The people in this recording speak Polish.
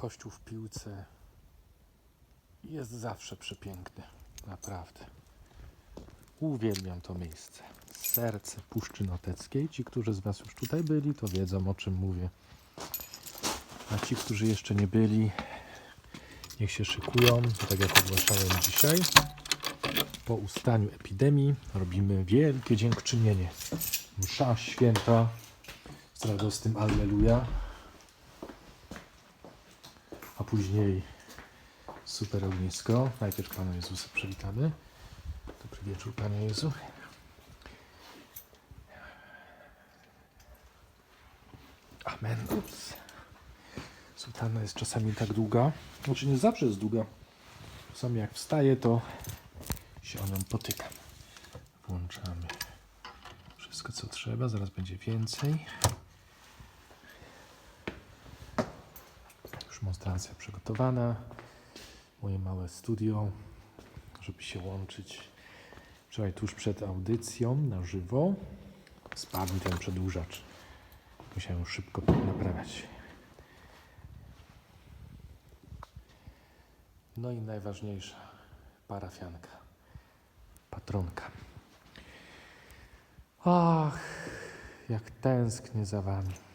Kościół w piłce jest zawsze przepiękny. Naprawdę. Uwielbiam to miejsce. Serce Puszczy Noteckiej. Ci, którzy z Was już tutaj byli, to wiedzą o czym mówię. A ci, którzy jeszcze nie byli, niech się szykują. Tak jak ogłaszałem dzisiaj, po ustaniu epidemii robimy wielkie dziękczynienie. Msza święta z radosnym Alleluja. A później super ognisko. Najpierw Pana Jezusa przywitamy. Dobry wieczór, Panie Jezu. Amen. Ups. Sutanna jest czasami tak długa. Znaczy nie zawsze jest długa. Czasami jak wstaje, to się o nią potykam. Włączamy wszystko, co trzeba. Zaraz będzie więcej. Monstracja przygotowana. Moje małe studio, żeby się łączyć. Wczoraj tuż przed audycją na żywo spadł ten przedłużacz. Musiałem szybko naprawiać. No i najważniejsza parafianka, patronka. Ach, jak tęsknię za wami.